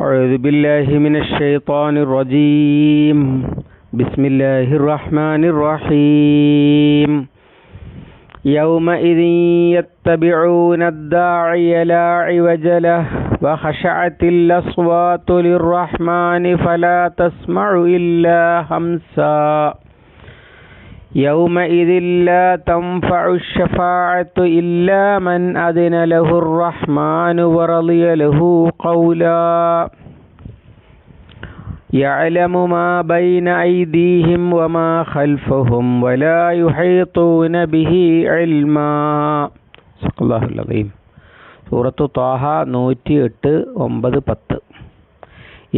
أعوذ بالله من الشيطان الرجيم. بسم الله الرحمن الرحيم. يومئذ يتبعون الداعي لا عوج له. وخشعت الأصوات للرحمن فلا تسمع إلا همسا. يومئذ لا تنفع الشفاعة إلا من أذن له الرحمن ورضي له قولا يعلم ما بين أيديهم وما خلفهم ولا يحيطون به علما صدق الله العظيم സൂറത്തു താഹ നൂറ്റി എട്ട് ഒമ്പത് പത്ത്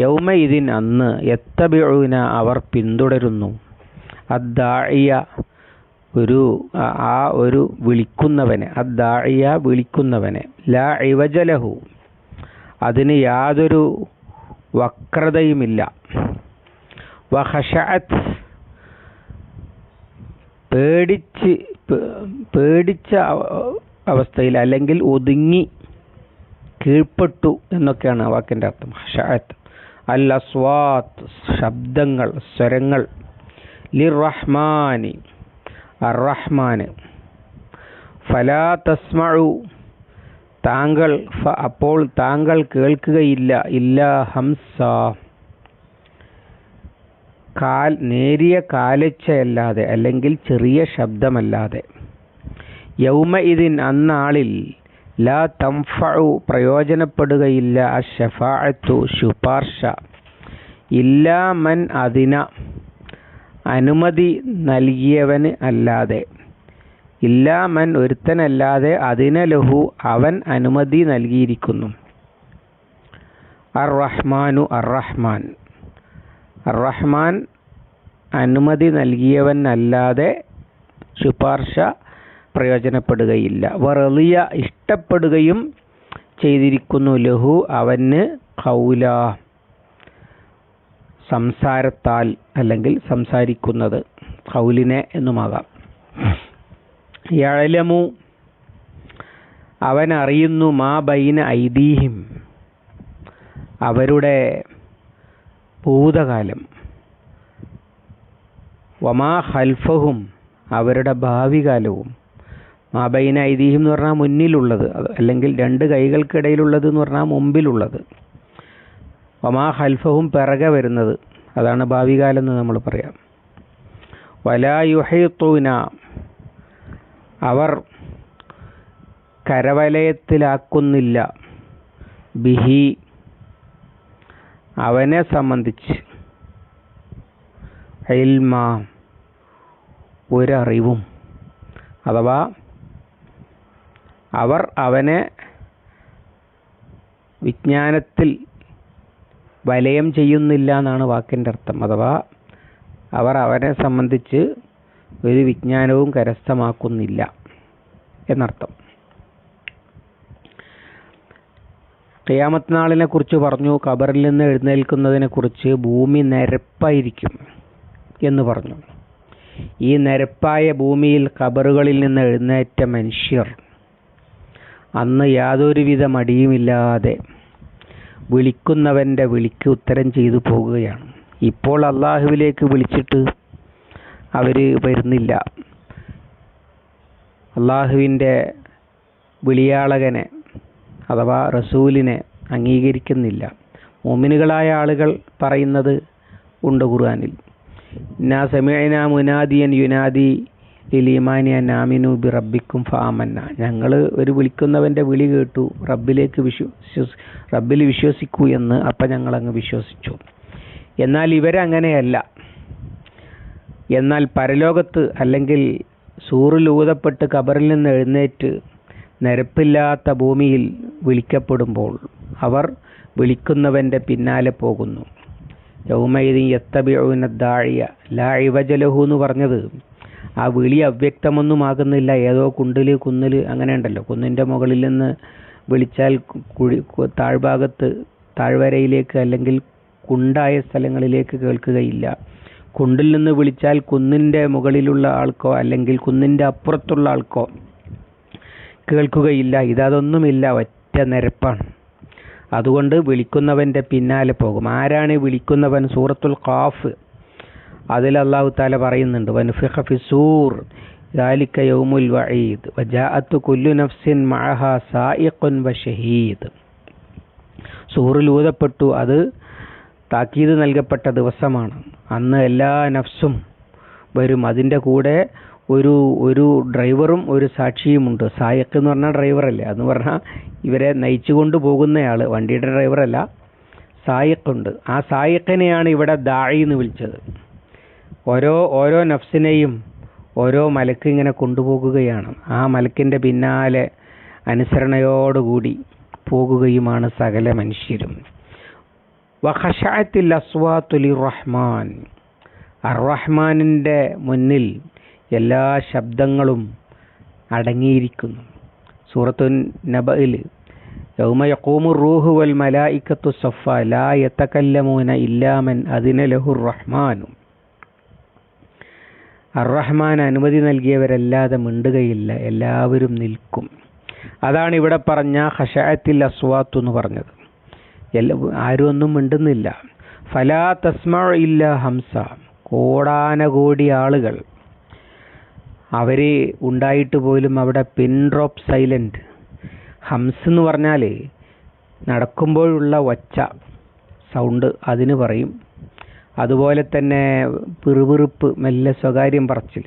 യൗമ ഇതിൻ അന്ന് എത്തബിഴുന അവർ പിന്തുടരുന്നു അദ്ദാഴിയ ഒരു ആ ഒരു വിളിക്കുന്നവനെ അദ്ദാഴിയ വിളിക്കുന്നവനെ ലാ ഇവജലഹു. അതിന് യാതൊരു വക്രതയുമില്ല. വഹഷഅത്ത് പേടിച്ച് പേടിച്ച അവസ്ഥയിൽ അല്ലെങ്കിൽ ഒതുങ്ങി കീഴ്പ്പെട്ടു എന്നൊക്കെയാണ് വാക്കിന്റെ അർത്ഥം. ഹഷഅത്ത് അൽ അസ്വാത്ത് ശബ്ദങ്ങൾ സ്വരങ്ങൾ. ലിറഹ്മാനി അറഹ്മാന് ഫലാ തസ്മഴു താങ്കൾ അപ്പോൾ താങ്കൾ കേൾക്കുകയില്ല. ഇല്ല ഹംസ. കാൽ നേരിയ കാലച്ചയല്ലാതെ അല്ലെങ്കിൽ ചെറിയ ശബ്ദമല്ലാതെ. യൗമ ഇതിൻ അന്നാളിൽ ലാ തംഫു പ്രയോജനപ്പെടുകയില്ല. അഷഫാഅത്തു ശുപാർശ. ഇല്ലാ മൻ അതിന അനുമതി നൽകിയവന് അല്ലാതെ. ഇല്ലാമൻ ഒരുത്തനല്ലാതെ അതിന ലഹു അവൻ അനുമതി നൽകിയിരിക്കുന്നു. അർ റഹ്മാനു അർ റഹ്മാൻ അർ റഹ്മാൻ അനുമതി നൽകിയവനല്ലാതെ ശുപാർശ പ്രയോജനപ്പെടുകയില്ല. വറളിയ ഇഷ്ടപ്പെടുകയും ചെയ്തിരിക്കുന്നു ലഹു അവന് കൗല. സംസാരത്താൽ അല്ലെങ്കിൽ സംസാരിക്കുന്നത് കൗലിനെ എന്നുമാകാം. യഴലമു അവൻ അറിയുന്നു മാ ബൈന ഐദീഹിം അവരുടെ ഭൂതകാലം. വമാ ഹൽഫഹും അവരുടെ ഭാവി കാലവും മാ ബൈന ഐദീഹിം എന്ന് പറഞ്ഞാൽ മുന്നിലുള്ളത് അല്ലെങ്കിൽ രണ്ട് കൈകൾക്കിടയിലുള്ളത് എന്ന് പറഞ്ഞാൽ മുമ്പിലുള്ളത്. വമാ ഹൽഫവും പിറകെ വരുന്നത്. അതാണ് ഭാവി കാലം എന്ന് നമ്മൾ പറയാം. വലാ യുഹൈത്തൂന അവർ കരവലയത്തിലാക്കുന്നില്ല. ബിഹി. അവനെ സംബന്ധിച്ച് ഇൽമ. ഒരറിവും. അഥവാ അവർ അവനെ വിജ്ഞാനത്തിൽ വലയം ചെയ്യുന്നില്ല എന്നാണ് വാക്കിന്റെ അർത്ഥം. അഥവാ അവർ അവനെ സംബന്ധിച്ച് ഒരു വിജ്ഞാനവും കരസ്ഥമാക്കുന്നില്ല എന്നർത്ഥം. ഖിയാമത്ത് നാളിനെ കുറിച്ച് പറഞ്ഞു ഖബറിൽ നിന്ന് എഴുന്നേൽക്കുന്നതിനെ കുറിച്ച് ഭൂമി നിരപ്പായിരിക്കും എന്ന് പറഞ്ഞു. ഈ നിരപ്പായ ഭൂമിയിൽ ഖബറുകളിൽ നിന്ന് എഴുന്നേറ്റ മനുഷ്യർ അന്ന് യാതൊരുവിധ മടിയുമില്ലാതെ വിളിക്കുന്നവന്റെ വിളിക്ക് ഉത്തരം ചെയ്തു പോകുകയാണ്. ഇപ്പോൾ അള്ളാഹുവിലേക്ക് വിളിച്ചിട്ട് അവർ വരുന്നില്ല. അള്ളാഹുവിന്റെ വിളിയാളകനെ അഥവാ റസൂലിനെ അംഗീകരിക്കുന്നില്ല. മോമിനുകളായ ആളുകൾ പറയുന്നത് ഉണ്ട് ഖുർആാനിൽ. നാ സെമിന മുനാദിയൻ യുനാദി ലിലീമാനിയ നാമിനു ബി റബ്ബിക്കും ഫാമന്ന. ഞങ്ങൾ ഒരു വിളിക്കുന്നവന്റെ വിളി കേട്ടു. റബ്ബിലേക്ക് വിശ്വസ് റബ്ബിൽ വിശ്വസിക്കൂ എന്ന് അപ്പം ഞങ്ങളങ്ങ് വിശ്വസിച്ചു. എന്നാൽ ഇവരങ്ങനെയല്ല എന്നാൽ പരലോകത്ത് അല്ലെങ്കിൽ സൂറിൽ ഊതപ്പെട്ട് കബറിൽ നിന്ന് എഴുന്നേറ്റ് നിരപ്പില്ലാത്ത ഭൂമിയിൽ വിളിക്കപ്പെടുമ്പോൾ അവർ വിളിക്കുന്നവന്റെ പിന്നാലെ പോകുന്നു. യൗമൈദി എത്തബിഴുന ദാഴിയ ലാ എന്ന് പറഞ്ഞത് ആ വിളി അവ്യക്തമൊന്നുമാകുന്നില്ല ഏതോ കുണ്ടിൽ കുന്നിൽ അങ്ങനെ ഉണ്ടല്ലോ. കുന്നിന്റെ മുകളിൽ നിന്ന് വിളിച്ചാൽ കുഴി താഴ്ഭാഗത്ത് താഴ്വരയിലേക്ക് അല്ലെങ്കിൽ കുണ്ടായ സ്ഥലങ്ങളിലേക്ക് കേൾക്കുകയില്ല. കുണ്ടിൽ നിന്ന് വിളിച്ചാൽ കുന്നിന്റെ മുകളിലുള്ള ആൾക്കോ അല്ലെങ്കിൽ കുന്നിന്റെ അപ്പുറത്തുള്ള ആൾക്കോ കേൾക്കുകയില്ല. ഇതൊന്നുമില്ല ഒറ്റ നിരപ്പാണ്. അതുകൊണ്ട് വിളിക്കുന്നവന്റെ പിന്നാലെ പോകും. ആരാണ് വിളിക്കുന്നവൻ? സൂറത്തുൽ ഖാഫ്. അതിൽ അള്ളാഹു താല പറയുന്നുണ്ട് വൻഫിഖ ഫിസൂർ ذلك يوم الوعيد وجاءت كل نفس معها سائق وشهيد സൂറിൽ ഊതപ്പെട്ടു അത് താക്കീത് നൽകപ്പെട്ട ദിവസമാണ് അന്ന് എല്ലാ നഫ്സും വരും അതിൻ്റെ കൂടെ ഒരു ഒരു ഡ്രൈവറും ഒരു സാക്ഷിയുമുണ്ട് സായക്ക് എന്ന് പറഞ്ഞാൽ ഡ്രൈവറല്ലേ അതെന്ന് പറഞ്ഞാൽ ഇവരെ നയിച്ചു കൊണ്ട് പോകുന്നയാൾ വണ്ടിയുടെ ഡ്രൈവറല്ല സായക്കുണ്ട് ആ സായക്കിനെയാണ് ഇവിടെ ദാഴി എന്ന് വിളിച്ചത് ഓരോ ഓരോ നഫ്സിനെയും ഓരോ മലക്ക് ഇങ്ങനെ കൊണ്ടുപോകുകയാണ്. ആ മലക്കിന്റെ പിന്നാലെ അനുസരണയോടുകൂടി പോകുകയുമാണ് സകല മനുഷ്യരും. വഹഷായത്തിൽ അസ്വാത്തുലി റഹ്മാൻ അർ-റഹ്മാനിന്റെ മുന്നിൽ എല്ലാ ശബ്ദങ്ങളും അടങ്ങിയിരിക്കുന്നു. സൂറത്തു നബയിൽ യൗമ യഖൂമു റൂഹു വൽ മലായിക്കത്തു സഫ ലാ യതകല്ലമൂന ഇല്ലാമൻ അതിന ലഹുർ റഹ്മാനും. അർ-റഹ്മാൻ അനുമതി നൽകിയവരല്ലാതെ മിണ്ടുകയില്ല. എല്ലാവരും നിൽക്കും. അതാണ് ഇവിടെ പറഞ്ഞ ഹഷായത്തിൽ അസ്വാത്ത് എന്ന് പറഞ്ഞത്. എല്ലാ ആരും ഒന്നും മിണ്ടുന്നില്ല. ഫലാ തസ്മ ഇല്ല ഹംസ. കോടാനകോടി ആളുകൾ. അവർ ഉണ്ടായിട്ട് പോലും അവിടെ പിൻ ഡ്രോപ്പ് സൈലന്റ് ഹംസ് എന്ന് പറഞ്ഞാൽ നടക്കുമ്പോഴുള്ള ഒച്ച സൗണ്ട് അതിന് പറയും. അതുപോലെ തന്നെ പിറുപിറുപ്പ് മെല്ലെ സ്വകാര്യം പറച്ചിൽ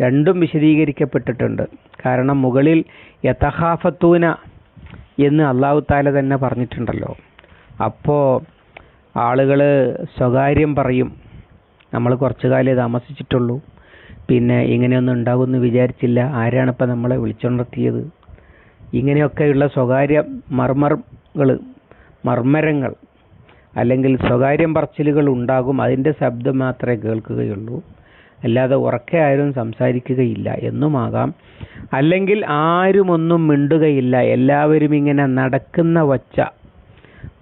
രണ്ടും വിശദീകരിക്കപ്പെട്ടിട്ടുണ്ട്. കാരണം മുകളിൽ യഥഹാഫത്തൂന എന്ന് അള്ളാഹു താല തന്നെ പറഞ്ഞിട്ടുണ്ടല്ലോ. അപ്പോൾ ആളുകൾ സ്വകാര്യം പറയും. നമ്മൾ കുറച്ചു കാലേ താമസിച്ചിട്ടുള്ളൂ. പിന്നെ ഇങ്ങനെയൊന്നും ഉണ്ടാകുമെന്ന് വിചാരിച്ചില്ല. ആരാണിപ്പോൾ നമ്മളെ വിളിച്ചുണർത്തിയത് ഇങ്ങനെയൊക്കെയുള്ള സ്വകാര്യ മർമറുകൾ മർമ്മരങ്ങൾ അല്ലെങ്കിൽ സ്വകാര്യം പറച്ചിലുകൾ ഉണ്ടാകും. അതിന്റെ ശബ്ദം മാത്രമേ കേൾക്കുകയുള്ളൂ. അല്ലാതെ ഉറക്കെ ആരും സംസാരിക്കുകയില്ല. എന്നുമാകാം. അല്ലെങ്കിൽ ആരുമൊന്നും മിണ്ടുകയില്ല. എല്ലാവരും ഇങ്ങനെ നടക്കുന്ന വച്ച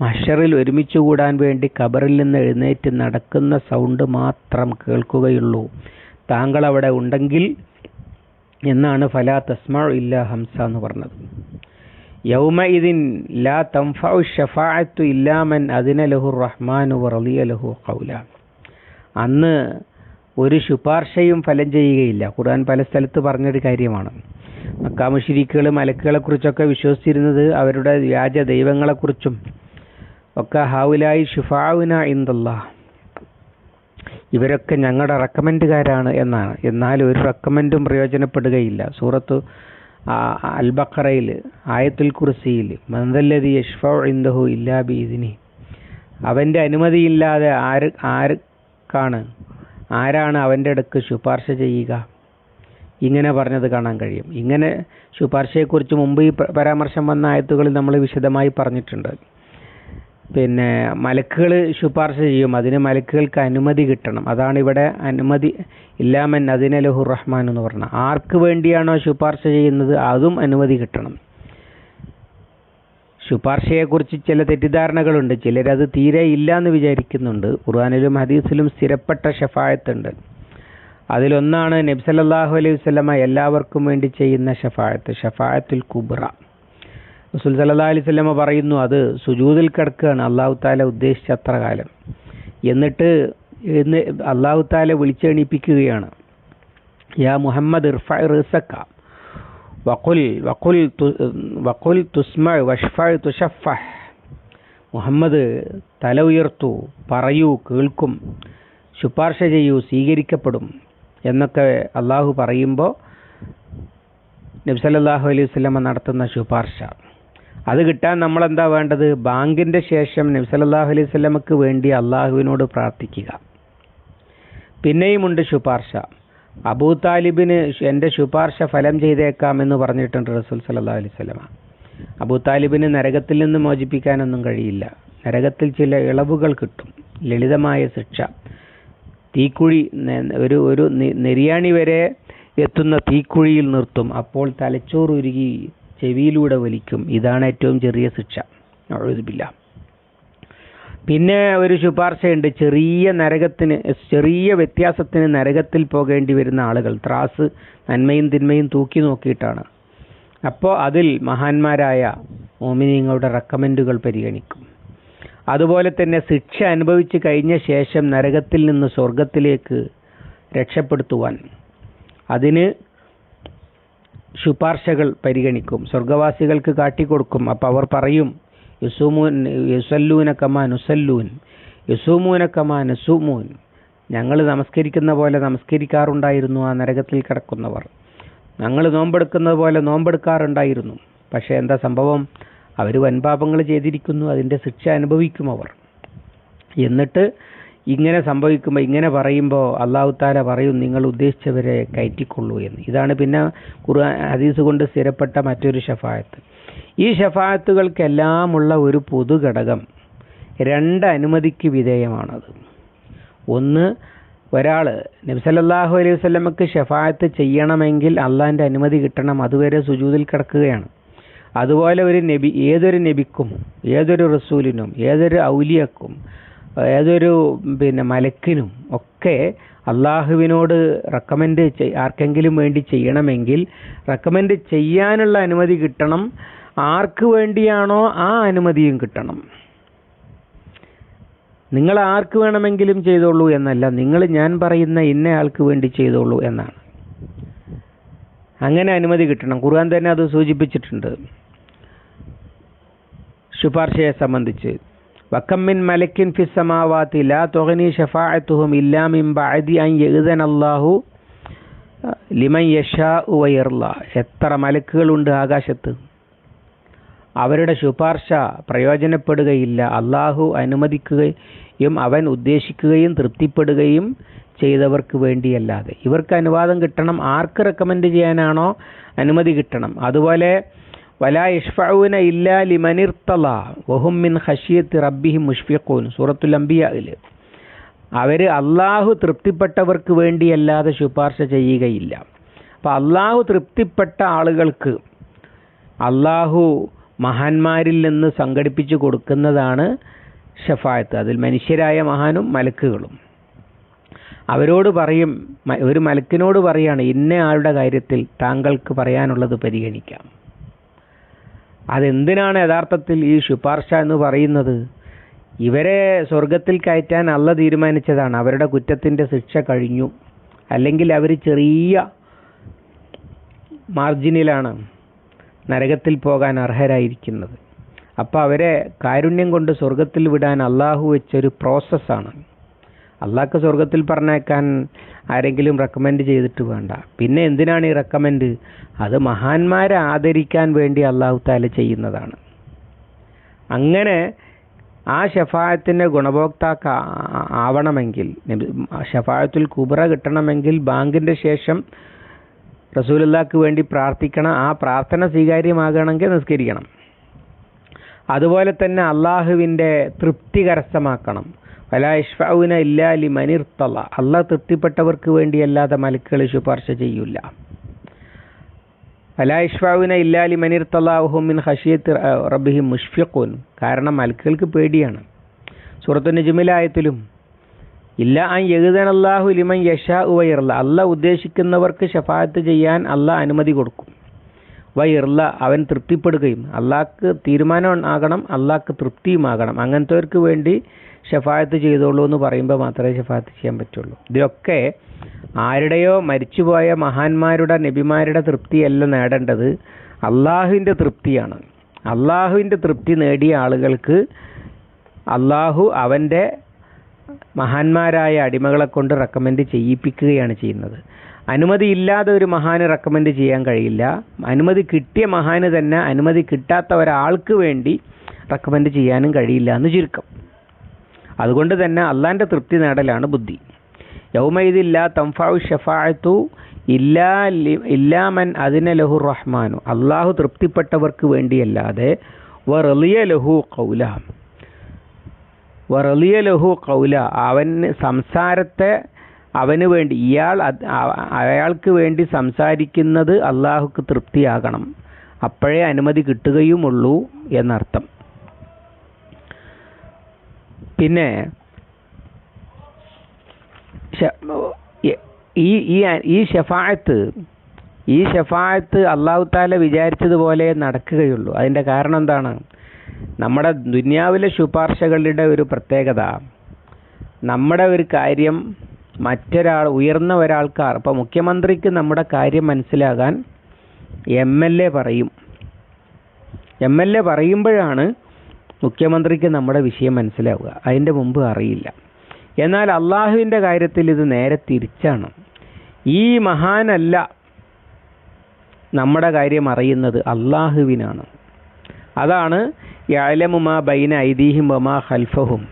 മഷറിൽ ഒരുമിച്ച് കൂടാൻ വേണ്ടി കബറിൽ നിന്ന് എഴുന്നേറ്റ് നടക്കുന്ന സൗണ്ട് മാത്രം കേൾക്കുകയുള്ളൂ. താങ്കൾ അവിടെ ഉണ്ടെങ്കിൽ എന്നാണ് ഫലാ തസ്മ ഇല്ല ഹംസ എന്ന് പറഞ്ഞത്. ലാ ഷഫാഅത്തു ലഹു ലഹു അന്ന് ഒരു ശുപാർശയും ഫലം ചെയ്യുകയില്ല. ഖുർആൻ പല സ്ഥലത്ത് പറഞ്ഞൊരു കാര്യമാണ്. മക്കാമുഷിരിക്കുകൾ മലക്കുകളെക്കുറിച്ചൊക്കെ വിശ്വസിച്ചിരുന്നത് അവരുടെ വ്യാജ ദൈവങ്ങളെക്കുറിച്ചും. ഒക്കെ ഹാവുലായി ഷുഫാവുന ഇന്ദല്ലാ ഇവരൊക്കെ ഞങ്ങളുടെ റെക്കമെൻഡുകാരാണ് എന്നാണ്. എന്നാൽ ഒരു റെക്കമെൻഡും പ്രയോജനപ്പെടുകയില്ല. സൂറത്ത് അൽ ബഖറയിൽ ആയത്തുൽ കുർസിയിൽ മന്ദല്ലതി യഷ്ഫ ഇന്ദഹു ഇല്ലാ ബീദിനി അവന്റെ അനുമതിയില്ലാതെ ആര് ആർക്കാണ് ആരാണ് അവന്റെ അടുക്ക് ശുപാർശ ചെയ്യുക? ഇങ്ങനെ പറഞ്ഞത് കാണാൻ കഴിയും. ഇങ്ങനെ ശുപാർശയെക്കുറിച്ച് മുമ്പ് ഈ പരാമർശം വന്ന ആയത്തുകളിൽ നമ്മൾ വിശദമായി പറഞ്ഞിട്ടുണ്ട്. പിന്നെ മലക്കുകൾ ശുപാർശ ചെയ്യും. അതിന് മലക്കുകൾക്ക് അനുമതി കിട്ടണം. അതാണ് ഇവിടെ അനുമതി ഇല്ലാമൻ അതിനെ ലഹു റഹ്മാൻ എന്ന് പറഞ്ഞ. ആർക്ക് വേണ്ടിയാണോ ശുപാർശ ചെയ്യുന്നത് അതും അനുമതി കിട്ടണം. ശുപാർശയെക്കുറിച്ച് ചില തെറ്റിദ്ധാരണകളുണ്ട്. ചിലരത് തീരെ ഇല്ല എന്ന് വിചാരിക്കുന്നുണ്ട്. ഖുർആാനിലും ഹദീസിലും സ്ഥിരപ്പെട്ട ഷഫായത്തുണ്ട്. അതിലൊന്നാണ് നബ്സലല്ലാഹു അലൈഹി വസ്ലമ എല്ലാവർക്കും വേണ്ടി ചെയ്യുന്ന ഷഫായത്ത്. ഷഫായത്തുൽ കുബ്ര റസൂൽ സല്ലാ അലൈഹി സ്വലമ പറയുന്നു അത് സുജൂതിൽ കിടക്കുകയാണ്. അള്ളാഹു താല ഉദ്ദേശിച്ച അത്ര കാലം. എന്നിട്ട് എന്ന് അള്ളാഹു താല വിളിച്ചെണീപ്പിക്കുകയാണ്. യാ മുഹമ്മദ് ഇർഫ റിസക്ക. വഖുൽ വഖുൽ തുസ്മ വഷ്ഫ തുഷഫ മുഹമ്മദ് തല ഉയർത്തു പറയൂ കേൾക്കും ശുപാർശ ചെയ്യൂ സ്വീകരിക്കപ്പെടും എന്നൊക്കെ അള്ളാഹു പറയുമ്പോൾ നബ്സല്ലാഹു അലൈഹി വസ്ലമ നടത്തുന്ന ശുപാർശ. അത് കിട്ടാൻ നമ്മൾ എന്താ വേണ്ടത്? ബാങ്കിന്റെ ശേഷം നബ്സലല്ലാഹു അലൈഹി സ്വലമക്ക് വേണ്ടി അള്ളാഹുവിനോട് പ്രാർത്ഥിക്കുക. പിന്നെയുമുണ്ട് ശുപാർശ. അബൂ താലിബിന് എന്റെ ശുപാർശ ഫലം ചെയ്തേക്കാം എന്ന് പറഞ്ഞിട്ടുണ്ട് റസൂൽ സല്ലാ അലൈഹി സ്വലമ അബൂ താലിബിന് നരകത്തിൽ നിന്ന് മോചിപ്പിക്കാനൊന്നും കഴിയില്ല. നരകത്തിൽ ചില ഇളവുകൾ കിട്ടും. ലളിതമായ ശിക്ഷ. തീക്കുഴി ഒരു ഒരു നെരിയാണി വരെ എത്തുന്ന തീക്കുഴിയിൽ നിർത്തും. അപ്പോൾ തലച്ചോറ് ഉരുകി ചെവിയിലൂടെ വലിക്കും. ഇതാണ് ഏറ്റവും ചെറിയ ശിക്ഷ. എഴുതില്ല പിന്നെ ഒരു ശുപാർശയുണ്ട്. ചെറിയ നരകത്തിന് ചെറിയ വ്യത്യാസത്തിന് നരകത്തിൽ പോകേണ്ടി വരുന്ന ആളുകൾ. ത്രാസ് നന്മയും തിന്മയും തൂക്കി നോക്കിയിട്ടാണ്. അപ്പോൾ അതിൽ മഹാന്മാരായ മോമിനിങ്ങളുടെ റെക്കമെൻഡുകൾ പരിഗണിക്കും. അതുപോലെ തന്നെ ശിക്ഷ അനുഭവിച്ച് കഴിഞ്ഞ ശേഷം നരകത്തിൽ നിന്ന് സ്വർഗത്തിലേക്ക് രക്ഷപ്പെടുത്തുവാൻ. അതിന് ശുപാർശകൾ പരിഗണിക്കും. സ്വർഗവാസികൾക്ക് കാട്ടിക്കൊടുക്കും. അപ്പോൾ അവർ പറയും യുസുമൂൻ യുസല്ലൂന കമാ നുസല്ലൂൻ യുസൂമൂന കമാ നുസൂമൂൻ. ഞങ്ങൾ നമസ്കരിക്കുന്ന പോലെ നമസ്കരിക്കാറുണ്ടായിരുന്നു ആ നരകത്തിൽ കിടക്കുന്നവർ. ഞങ്ങൾ നോമ്പെടുക്കുന്നത് പോലെ നോമ്പെടുക്കാറുണ്ടായിരുന്നു. പക്ഷേ എന്താ സംഭവം? അവർ വൻപാപങ്ങൾ ചെയ്തിരിക്കുന്നു അതിന്റെ ശിക്ഷ അനുഭവിക്കും അവർ. എന്നിട്ട് ഇങ്ങനെ സംഭവിക്കുമ്പോൾ ഇങ്ങനെ പറയുമ്പോൾ അള്ളാഹു താല പറയും നിങ്ങൾ ഉദ്ദേശിച്ചവരെ കയറ്റിക്കൊള്ളൂ എന്ന്. ഇതാണ് പിന്നെ ഖുർആൻ ഹദീസ് കൊണ്ട് സ്ഥിരപ്പെട്ട മറ്റൊരു ഷഫായത്ത് ഈ ഷഫായത്തുകൾക്കെല്ലാമുള്ള ഒരു പൊതു ഘടകം രണ്ട് അനുമതിക്ക് വിധേയമാണത്. ഒന്ന് ഒരാൾ നബ്സലല്ലാഹു അലൈഹി വസല്ലമക്ക് ഷഫായത്ത് ചെയ്യണമെങ്കിൽ അള്ളാഹിന്റെ അനുമതി കിട്ടണം അതുവരെ സുജൂതിൽ കിടക്കുകയാണ്. അതുപോലെ ഒരു നബി ഏതൊരു നബിക്കും ഏതൊരു റസൂലിനും ഏതൊരു ഔലിയക്കും ഏതൊരു പിന്നെ മലക്കിനും ഒക്കെ അള്ളാഹുവിനോട് റെക്കമെൻഡ് ആർക്കെങ്കിലും വേണ്ടി ചെയ്യണമെങ്കിൽ റെക്കമെൻഡ് ചെയ്യാനുള്ള അനുമതി കിട്ടണം. ആർക്ക് വേണ്ടിയാണോ ആ അനുമതിയും കിട്ടണം. നിങ്ങൾ ആർക്ക് വേണമെങ്കിലും ചെയ്തോളൂ എന്നല്ല നിങ്ങൾ ഞാൻ പറയുന്ന ഇന്ന ആൾക്ക് വേണ്ടി ചെയ്തോളൂ എന്നാണ്. അങ്ങനെ അനുമതി കിട്ടണം. ഖുർആൻ തന്നെ അത് സൂചിപ്പിച്ചിട്ടുണ്ട്. ശുപാർശയെ സംബന്ധിച്ച്. വക്കമ്മിൻ മലക്കിൻ ഫി സമാവാത്തി ലാ തുഗനി ഷഫാഅത്തുഹും ഇല്ലാ മിൻ ബഅദി അൻ യഅ്ദന അല്ലാഹു ലിമൻ യശാഉ ഉവയർല എത്ര മലക്കുകളുണ്ട് ആകാശത്ത്? അവരുടെ ശുപാർശ പ്രയോജനപ്പെടുകയില്ല. അള്ളാഹു അനുമതിക്കുകയും അവൻ ഉദ്ദേശിക്കുകയും തൃപ്തിപ്പെടുകയും ചെയ്തവർക്ക് വേണ്ടിയല്ലാതെ. ഇവർക്ക് അനുവാദം കിട്ടണം. ആർക്ക് റെക്കമെൻഡ് ചെയ്യാനാണോ? അനുമതി കിട്ടണം. അതുപോലെ വലാ ഇഷ്ഫഊന ഇല്ലാ ലിമനിർത്തല വഹും മിൻ ഖശിയത്തി റബ്ബിഹി മുഷ്ഫിഖൂൻ. സൂറത്തുൽ അംബിയയിൽ അവർ അള്ളാഹു തൃപ്തിപ്പെട്ടവർക്ക് വേണ്ടിയല്ലാതെ ശുപാർശ ചെയ്യുകയില്ല. അപ്പോൾ അള്ളാഹു തൃപ്തിപ്പെട്ട ആളുകൾക്ക് അള്ളാഹു മഹാന്മാരിൽ നിന്ന് സംഘടിപ്പിച്ചു കൊടുക്കുന്നതാണ് ഷഫായത്ത്. അതിൽ മനുഷ്യരായ മഹാനും മലക്കുകളും. അവരോട് പറയും ഒരു മലക്കിനോട് പറയാണ് ഇന്ന ആളുടെ കാര്യത്തിൽ താങ്കൾക്ക് പറയാനുള്ളത് പരിഗണിക്കാം. അതെന്തിനാണ് യഥാർത്ഥത്തിൽ ഈ ശുപാർശ എന്ന് പറയുന്നത്? ഇവരെ സ്വർഗത്തിൽ കയറ്റാൻ അല്ല തീരുമാനിച്ചതാണ്. അവരുടെ കുറ്റത്തിന്റെ ശിക്ഷ കഴിഞ്ഞു. അല്ലെങ്കിൽ അവർ ചെറിയ മാർജിനിലാണ് നരകത്തിൽ പോകാൻ അർഹരായിരിക്കുന്നത്. അപ്പോൾ അവരെ കാരുണ്യം കൊണ്ട് സ്വർഗത്തിൽ വിടാൻ അള്ളാഹു വെച്ചൊരു പ്രോസസ്സാണ് അള്ളാഹ്ക്ക് സ്വർഗത്തിൽ പറഞ്ഞേക്കാൻ ആരെങ്കിലും റെക്കമെൻഡ് ചെയ്തിട്ട് വേണ്ട. പിന്നെ എന്തിനാണ് ഈ റെക്കമെൻഡ് അത് മഹാന്മാരെ ആദരിക്കാൻ വേണ്ടി അള്ളാഹു താല ചെയ്യുന്നതാണ്. അങ്ങനെ ആ ഷഫായത്തിന്റെ ഗുണഭോക്താക്ക ആവണമെങ്കിൽ ഷഫായത്തുൽ കുബറ കിട്ടണമെങ്കിൽ ബാങ്കിന്റെ ശേഷം റസൂലല്ലാക്ക് വേണ്ടി പ്രാർത്ഥിക്കണം ആ പ്രാർത്ഥന സ്വീകാര്യമാകണമെങ്കിൽ നിസ്കരിക്കണം. അതുപോലെ തന്നെ അള്ളാഹുവിന്റെ തൃപ്തി കരസ്ഥമാക്കണം. വലാ ഇഷ്ഫൗന ഇല്ലാ ലി മനിർത്തല അള്ളാഹ് തൃപ്തിപ്പെട്ടവർക്ക് വേണ്ടിയല്ലാതെ മലക്കുകൾ ശുപാർശ ചെയ്യൂല. വലാ ഇഷ്ഫൗന ഇല്ലാ ലി മനിർത്തലാഹും മിൻ ഹഷിയത്ത് റബ്ബിഹിം മുഷ്ഫിഖൂൻ. കാരണം മലക്കുകൾക്ക് പേടിയാണ്. സൂറത്തു നജുമിലായത്തിലും ഇല്ല അൻ യഹുദൻ അള്ളാഹു ലിമൻ യഷാ വയർല. അല്ല ഉദ്ദേശിക്കുന്നവർക്ക് ഷഫായത്ത് ചെയ്യാൻ അല്ല അനുമതി കൊടുക്കും. വയർല അവൻ തൃപ്തിപ്പെടുകയും അള്ളാഹ്ക്ക് തീരുമാനം ആകണം അള്ളാഹ്ക്ക് തൃപ്തിയുമാകണം. അങ്ങനത്തെവർക്ക് വേണ്ടി ഷഫായത്ത് ചെയ്തോളൂ എന്ന് പറയുമ്പോൾ മാത്രമേ ഷഫായത്ത് ചെയ്യാൻ പറ്റുള്ളൂ. ഇതിലൊക്കെ ആരുടെയോ മരിച്ചുപോയ മഹാന്മാരുടെ നബിമാരുടെ തൃപ്തിയല്ല നേടേണ്ടത്. അള്ളാഹുവിന്റെ തൃപ്തിയാണ്. അള്ളാഹുവിന്റെ തൃപ്തി നേടിയ ആളുകൾക്ക് അള്ളാഹു അവന്റെ മഹാന്മാരായ അടിമകളെ കൊണ്ട് റെക്കമെൻഡ് ചെയ്യിപ്പിക്കുകയാണ് ചെയ്യുന്നത്. അനുമതി ഇല്ലാതെ ഒരു മഹാന് റെക്കമെൻഡ് ചെയ്യാൻ കഴിയില്ല. അനുമതി കിട്ടിയ മഹാന് തന്നെ അനുമതി കിട്ടാത്ത ഒരാൾക്ക് വേണ്ടി റെക്കമെൻഡ് ചെയ്യാനും കഴിയില്ല എന്ന് ചുരുക്കം. അതുകൊണ്ട് തന്നെ അള്ളാന്റെ തൃപ്തി നേടലാണ് ബുദ്ധി. യൗമൈദില്ല തംഫാവു ഷഫായത്തു ഇല്ലാ ഇല്ലാമൻ അതിന ലഹു റഹ്മാനു. അള്ളാഹു തൃപ്തിപ്പെട്ടവർക്ക് വേണ്ടിയല്ലാതെ വറലിയ ലഹു കൗല വറലിയ ലഹു കൗല അവന് സംസാരത്തെ അവന് വേണ്ടി ഇയാൾ അയാൾക്ക് വേണ്ടി സംസാരിക്കുന്നത് അള്ളാഹുക്ക് തൃപ്തിയാകണം. അപ്പോഴേ അനുമതി കിട്ടുകയുമുള്ളൂ എന്നർത്ഥം. പിന്നെ ഈ ഈ ഈ ഷഫായത്ത് ഈ ഷഫായത്ത് അള്ളാഹു താല വിചാരിച്ചതുപോലെ നടക്കുകയുള്ളൂ. അതിന്റെ കാരണം എന്താണ്? നമ്മുടെ ദുന്യാവിലെ ശുപാർശകളുടെ ഒരു പ്രത്യേകത നമ്മുടെ ഒരു കാര്യം മറ്റൊരാൾ ഉയർന്ന ഒരാൾക്ക് ഇപ്പോൾ മുഖ്യമന്ത്രിക്ക് നമ്മുടെ കാര്യം മനസ്സിലാകാൻ എം എൽ എ പറയും. എം എൽ എ പറയുമ്പോഴാണ് മുഖ്യമന്ത്രിക്ക് നമ്മുടെ വിഷയം മനസ്സിലാവുക. അതിന്റെ മുമ്പ് അറിയില്ല. എന്നാൽ അള്ളാഹുവിന്റെ കാര്യത്തിൽ ഇത് നേരെ തിരിച്ചാണ്. ഈ മഹാനല്ല നമ്മുടെ കാര്യം അറിയുന്നത് അള്ളാഹുവിനാണ്. അതാണ് യാലമുമാ ബൈന ഐദീഹിം ബമാ ഹൽഫഹും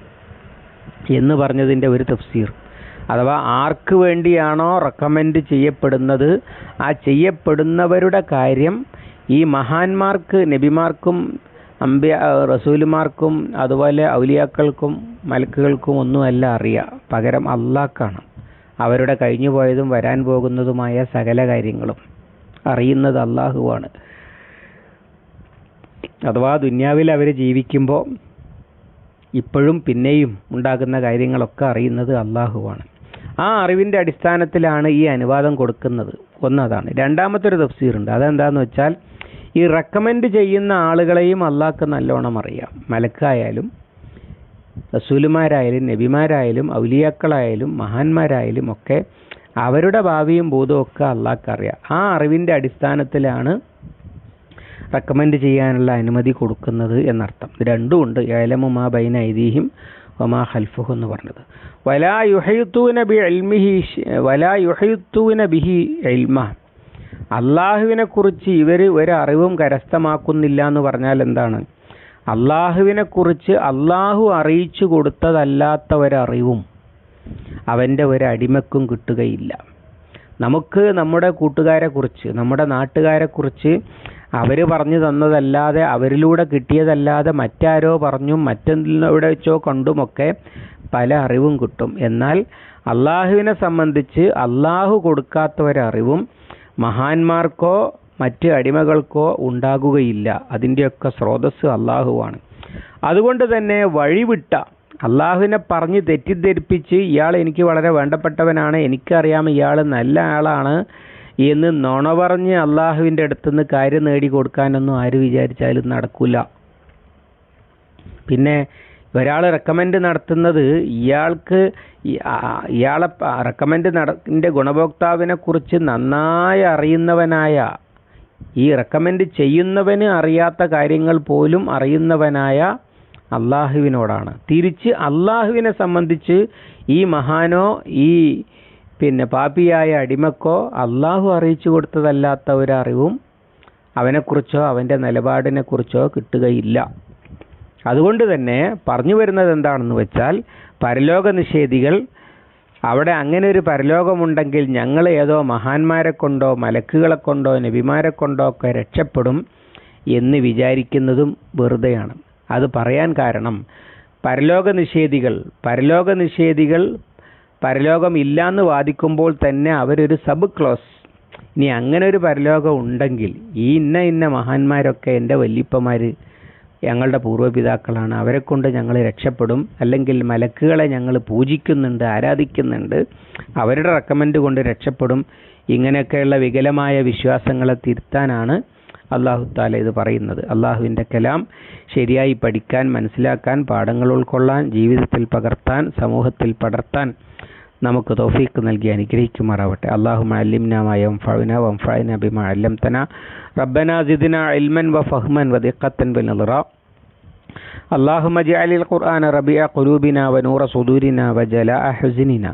എന്ന് പറഞ്ഞതിന്റെ ഒരു തഫ്സീർ. അഥവാ ആർക്ക് വേണ്ടിയാണോ റെക്കമെൻഡ് ചെയ്യപ്പെടുന്നത് ആ ചെയ്യപ്പെടുന്നവരുടെ കാര്യം ഈ മഹാന്മാർക്ക് നബിമാർക്കും അമ്പ്യ റസൂലുമാർക്കും അതുപോലെ ഔലിയാക്കൾക്കും മലക്കുകൾക്കും ഒന്നുമല്ല അറിയുക പകരം അള്ളാഹ്ക്കാണ് അവരുടെ കഴിഞ്ഞു പോയതും വരാൻ പോകുന്നതുമായ സകല കാര്യങ്ങളും അറിയുന്നത് അള്ളാഹുവാണ് അഥവാ ദുന്യാവിൽ അവർ ജീവിക്കുമ്പോൾ ഇപ്പോഴും പിന്നെയും ഉണ്ടാകുന്ന കാര്യങ്ങളൊക്കെ അറിയുന്നത് അള്ളാഹുവാണ് ആ അറിവിന്റെ അടിസ്ഥാനത്തിലാണ് ഈ അനുവാദം കൊടുക്കുന്നത്. ഒന്നതാണ് രണ്ടാമത്തെ ഒരു തഫ്സീറുണ്ട്. അതെന്താണെന്ന് വെച്ചാൽ ഈ റെക്കമെൻഡ് ചെയ്യുന്ന ആളുകളെയും അള്ളാഹ്ക്ക് നല്ലോണം അറിയാം. മലക്കായാലും റസൂലുമാരായാലും നബിമാരായാലും ഔലിയാക്കളായാലും മഹാന്മാരായാലും ഒക്കെ അവരുടെ ഭാവിയും ഭൂതവും ഒക്കെ അള്ളാഹ്ക്ക് അറിയാം. ആ അറിവിന്റെ അടിസ്ഥാനത്തിലാണ് റെക്കമെൻഡ് ചെയ്യാനുള്ള അനുമതി കൊടുക്കുന്നത് എന്നർത്ഥം. രണ്ടും ഉണ്ട്. ഏലമുമാ ബൈന ഐദീഹിം ഒമാ ഖൽഫുഹു എന്ന് പറഞ്ഞത്. വലാ യുഹയുത്തൂന ബി ഇൽമിഹി വലാ യുഹയുത്തൂന ബിഹി ഇൽമ. അള്ളാഹുവിനെ കുറിച്ച് ഇവർ ഒരറിവും കരസ്ഥമാക്കുന്നില്ല എന്ന് പറഞ്ഞാൽ എന്താണ്? അള്ളാഹുവിനെ കുറിച്ച് അള്ളാഹു അറിയിച്ചു കൊടുത്തതല്ലാത്ത ഒരറിവും അവന്റെ ഒരടിമക്കും കിട്ടുകയില്ല. നമുക്ക് നമ്മുടെ കൂട്ടുകാരെ കുറിച്ച് നമ്മുടെ നാട്ടുകാരെ കുറിച്ച് അവർ പറഞ്ഞു തന്നതല്ലാതെ അവരിലൂടെ കിട്ടിയതല്ലാതെ മറ്റാരോ പറഞ്ഞും മറ്റെവിടെ വെച്ചോ കണ്ടുമൊക്കെ പല അറിവും കിട്ടും. എന്നാൽ അള്ളാഹുവിനെ സംബന്ധിച്ച് അള്ളാഹു കൊടുക്കാത്ത ഒരറിവും മഹാന്മാർക്കോ മറ്റ് അടിമകൾക്കോ ഉണ്ടാകുകയില്ല. അതിന്റെയൊക്കെ സ്രോതസ് അള്ളാഹുവാണ് അതുകൊണ്ട് തന്നെ വഴിവിട്ട അള്ളാഹുവിനെ പറഞ്ഞ് തെറ്റിദ്ധരിപ്പിച്ച് ഇയാൾ എനിക്ക് വളരെ വേണ്ടപ്പെട്ടവനാണ് എനിക്കറിയാം ഇയാൾ നല്ല ആളാണ് എന്ന് നുണ പറഞ്ഞ് അള്ളാഹുവിന്റെ അടുത്തുനിന്ന് കാര്യം നേടി കൊടുക്കാനൊന്നും ആര് വിചാരിച്ചാലും നടക്കില്ല പിന്നെ ഒരാൾ റെക്കമെൻഡ് നടത്തുന്നത് ഇയാൾക്ക് ഇയാളെ റെക്കമെൻഡ് നടത്തിന്റെ ഗുണഭോക്താവിനെ കുറിച്ച് നന്നായി അറിയുന്നവനായ ഈ റെക്കമെൻഡ് ചെയ്യുന്നവന് അറിയാത്ത കാര്യങ്ങൾ പോലും അറിയുന്നവനായ അള്ളാഹുവിനോടാണ്. തിരിച്ച് അള്ളാഹുവിനെ സംബന്ധിച്ച് ഈ മഹാനോ ഈ പിന്നെ പാപ്പിയായ അടിമക്കോ അള്ളാഹു അറിയിച്ചു കൊടുത്തതല്ലാത്ത ഒരറിവും അവനെക്കുറിച്ചോ അവന്റെ നിലപാടിനെക്കുറിച്ചോ കിട്ടുകയില്ല. അതുകൊണ്ട് തന്നെ പറഞ്ഞു വരുന്നത് എന്താണെന്ന് വെച്ചാൽ പരലോക നിഷേധികൾ അവിടെ അങ്ങനെ ഒരു പരലോകമുണ്ടെങ്കിൽ ഞങ്ങൾ ഏതോ മഹാന്മാരെ കൊണ്ടോ മലക്കുകളെ കൊണ്ടോ നബിമാരെ കൊണ്ടോ ഒക്കെ രക്ഷപ്പെടും എന്ന് വിചാരിക്കുന്നതും വെറുതെയാണ്. അത് പറയാൻ കാരണം പരലോക നിഷേധികൾ പരലോക നിഷേധികൾ പരലോകം ഇല്ലാന്ന് വാദിക്കുമ്പോൾ തന്നെ അവരൊരു സബ് ക്ലോസ് ഇനി അങ്ങനെ ഒരു പരലോകം ഉണ്ടെങ്കിൽ ഈ ഇന്ന ഇന്ന മഹാന്മാരൊക്കെ എന്റെ വല്യപ്പന്മാർ ഞങ്ങളുടെ പൂർവപിതാക്കളാണ്. അവരെ കൊണ്ട് ഞങ്ങൾ രക്ഷപ്പെടും. അല്ലെങ്കിൽ മലക്കുകളെ ഞങ്ങൾ പൂജിക്കുന്നുണ്ട് ആരാധിക്കുന്നുണ്ട്. അവരുടെ റെക്കമെൻഡ് കൊണ്ട് രക്ഷപ്പെടും. ഇങ്ങനെയൊക്കെയുള്ള വികലമായ വിശ്വാസങ്ങളെ തിരുത്താനാണ് അള്ളാഹു താല ഇത് പറയുന്നത്. അള്ളാഹുവിന്റെ കലാം ശരിയായി പഠിക്കാൻ മനസ്സിലാക്കാൻ പാഠങ്ങൾ ഉൾക്കൊള്ളാൻ ജീവിതത്തിൽ പകർത്താൻ സമൂഹത്തിൽ പടർത്താൻ നമുക്ക് തോഫീക്ക് നൽകി അനുഗ്രഹിക്കുമാറാവട്ടെ അള്ളാഹു അല്ലിംനാമായ വംഫഅന വംഫഅന ബിമ അല്ലംതന റബ്ബന സിദ്ന ഇൽമൻ വ ഫഹ്മൻ വ ദിഖത്തൻ ബിനദ്റ اللهم اجعل القرآن ربيع قلوبنا ونور صدورنا وجلاء حزننا